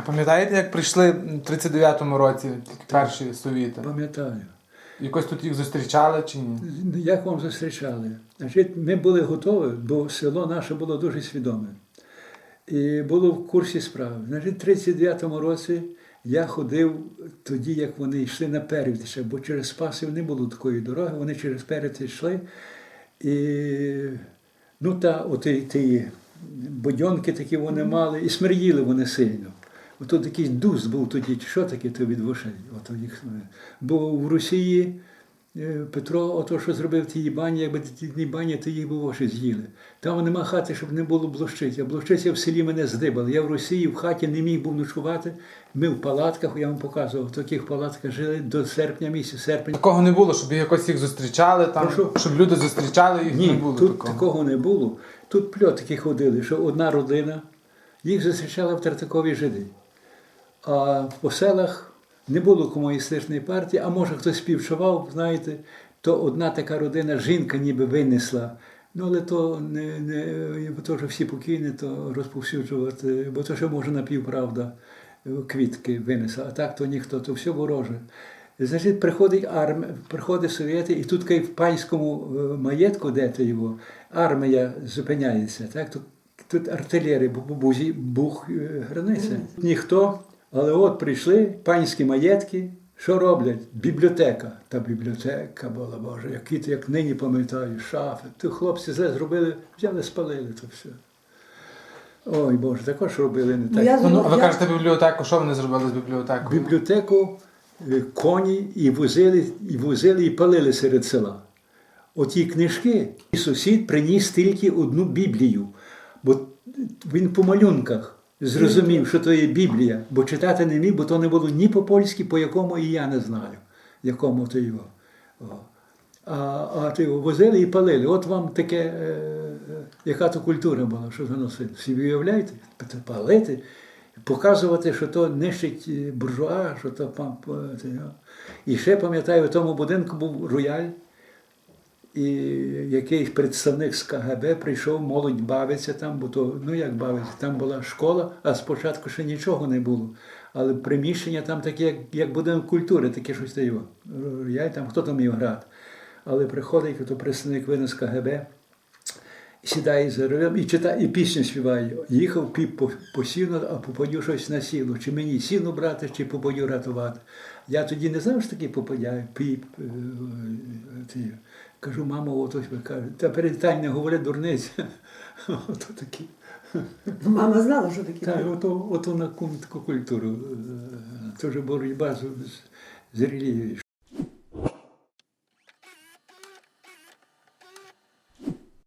А пам'ятаєте, як прийшли в 39-му році такі перші совіти? Пам'ятаю. Якось тут їх зустрічали чи ні? Як вам зустрічали? Значить, ми були готові, бо село наше було дуже свідоме. І було в курсі справи. Значить, в 39-му році я ходив тоді, як вони йшли на Перевтище, бо через Спасів не було такої дороги, вони через Перевтище йшли. І ну та оті, ті бодьонки такі вони мали, і смерділи вони сильно. Ото якийсь дуст був тоді, що таке то від вошей. Е, бо в Росії е, Петро, ото що зробив тій бані, якби ті бані, то їх би воші з'їли. Там нема хати, щоб не було блощиці. А блощиця в селі мене здибали. Я в Росії в хаті не міг був ночувати. Ми в палатках, я вам показував, в таких палатках жили до серпня місяця, серпень. Такого не було, щоб якось їх зустрічали там, Прошу? щоб люди зустрічали їх, не було тут такого. такого. не було. Тут пльотки ходили, що одна родина, їх зустрічала в Тартакові жиди. А по селах не було комуністичної партії, а може хтось співчував, знаєте, то одна така родина, жінка ніби винесла. Ну, але то не, не то, що всі покійні, то розповсюджувати, бо то ще може напівправда е, квітки винесла, а так то ніхто, то все вороже. Значить, приходить армія, приходить совєти, і тут в панському е, маєтку, де то його, армія зупиняється. Так? Тут, тут артилерія, бу- бу- бузі- бух е, границя. Ніхто, але от прийшли панські маєтки, що роблять? Бібліотека. Та бібліотека була, Боже, які то, як нині пам'ятаю, шафи. То хлопці зле зробили, взяли, спалили то все. Ой Боже, також робили не Ну, так. я Ну, ну, а ви кажете бібліотеку, що вони зробили з бібліотекою? бібліотеку е, коні і возили, і возили, і палили серед села. Оті книжки, і сусід приніс тільки одну Біблію, бо він по малюнках зрозумів, що то є Біблія, бо читати не міг, бо то не було ні по-польськи, по якому і я не знаю, якому то його. А, а ти возили і палили. От вам таке, е, е, яка то культура була, що заносили. Всі уявляєте, палити, показувати, що то нищить е, буржуа, що то пам. о. І ще пам'ятаю, в тому будинку був рояль, і якийсь представник з КГБ прийшов, молодь бавиться там, бо то, ну як бавиться, там була школа, а спочатку ще нічого не було. Але приміщення там таке, як, як будинок культури, таке щось. Я там хто там міг грати. Але приходить то представник винес КГБ, сідає за рулем і читає, і пісню співає. Їхав піп по, по сіну, а попадю щось на сіну. Чи мені сіну брати, чи попадю рятувати. Я тоді не знав, що таке попадя, піп. е, е. Кажу, мамо, от ось ви кажете, та перестань не говори дурниць. Ото такі. Мама знала, що таке. Так, ото, ото на культуру. е, Це вже боротьба з, з релігією.